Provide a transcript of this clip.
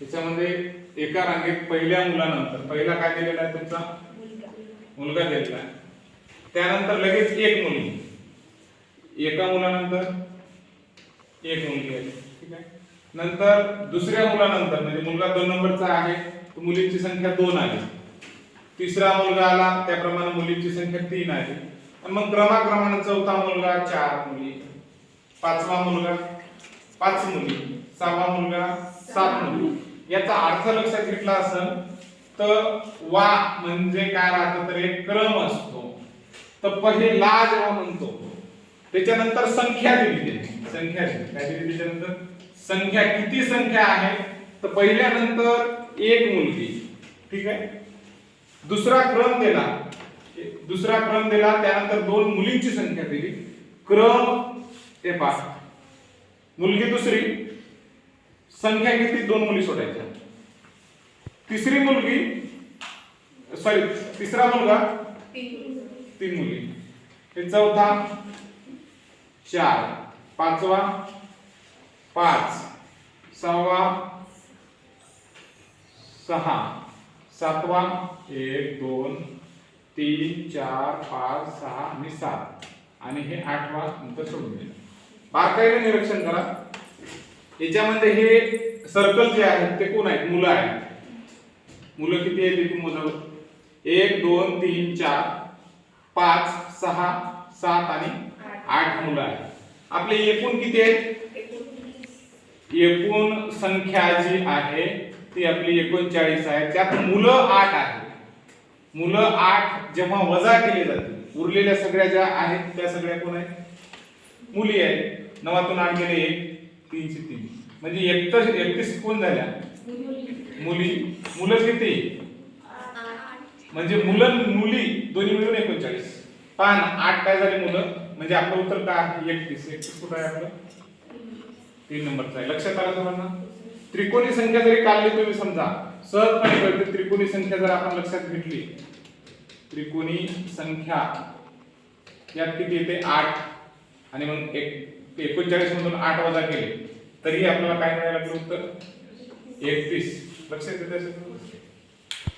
त्याच्यामध्ये एका रांगेत पहिल्या मुलानंतर पहिला काय दिलेला आहे तुमचा? मुलगा. दिलेला आहे. त्यानंतर लगेच एक मुलगी. एका मुलानंतर एक मुलगी आहे. ठीक आहे? नंतर दुसऱ्या मुलानंतर म्हणजे मुलगा दोन नंबरचा आहे तर मुलींची संख्या दोन आली तिसरा मुलगा आला त्याप्रमाणे मुलींची संख्या तीन आली आणि मग क्रमाक्रमाने चौथा मुलगा चार मुली. पाचवा मुलगा पाच मुली सहावा मुलगा सात मुली. याचा अर्थ लक्षात घेतला असेल तर वा म्हणजे काय राहतं तर एक क्रम असतो. तर पहिला जेव्हा म्हणतो त्याच्यानंतर संख्या दिली संख्या दिली. काय दिली त्याच्यानंतर? संख्या. किती संख्या आहे? तर पहिल्यानंतर एक मुलगी. ठीक आहे? दुसरा क्रम दिला. दुसरा क्रम दिला त्यानंतर दोन मुलींची संख्या दिली. क्रम ते पाच. मुलगी दुसरी. संख्या किती? दोन मुली सोडायच्या. तिसरी मुलगी सॉरी तिसरा मुलगा तीन मुली. हे चौथा चार. पाचवा पाच. सहावा सहा. सातवा एक दोन तीन चार पाच सहा आणि सात. आणि हे आठवा नंतर सोडून दिलं. बारकाईने निरीक्षण करा. याच्यामध्ये हे सर्कल जे आहेत ते कोण आहेत? मुलं आहेत. मुलं किती आहेत एकूण मोजावर एक दोन तीन चार पाच सहा सात आणि आठ मुलं आहेत. आपले एकूण किती आहेत? एकूण संख्या जी आहे ती आपली एकोणचाळीस आहे. त्यात मुलं आठ आहेत. मुलं आठ जेव्हा वजा केली जाते उरलेल्या सगळ्या ज्या आहेत त्या सगळ्या कोण आहेत? मुली आहेत. नवातून आठ गेले एक तीनशे तीन. म्हणजे एकतर एकतीस कोण झाल्या? मुली. मुलं किती? म्हणजे मुलं मुली दोन्ही मिळून एकोणचाळीस. पान आठ काय झाले मुलं? म्हणजे आपलं उत्तर काय आहे एकतीस. एकतीस कुठं आहे आपलं? तीन नंबरचा आहे. लक्षात आलं सर्वांना? त्रिकोणी संख्या जरी काढली तुम्ही समजा सहजपणे कळते त्रिकोणी संख्या जर आपण लक्षात घेतली. त्रिकोणी संख्या यात किती येते? आठ. आणि मग एक एकोणचाळीस मधून आठ वजा केले. तरी आपल्याला काय मिळायला लागलं उत्तर? एकतीस. लक्षात येते असेल?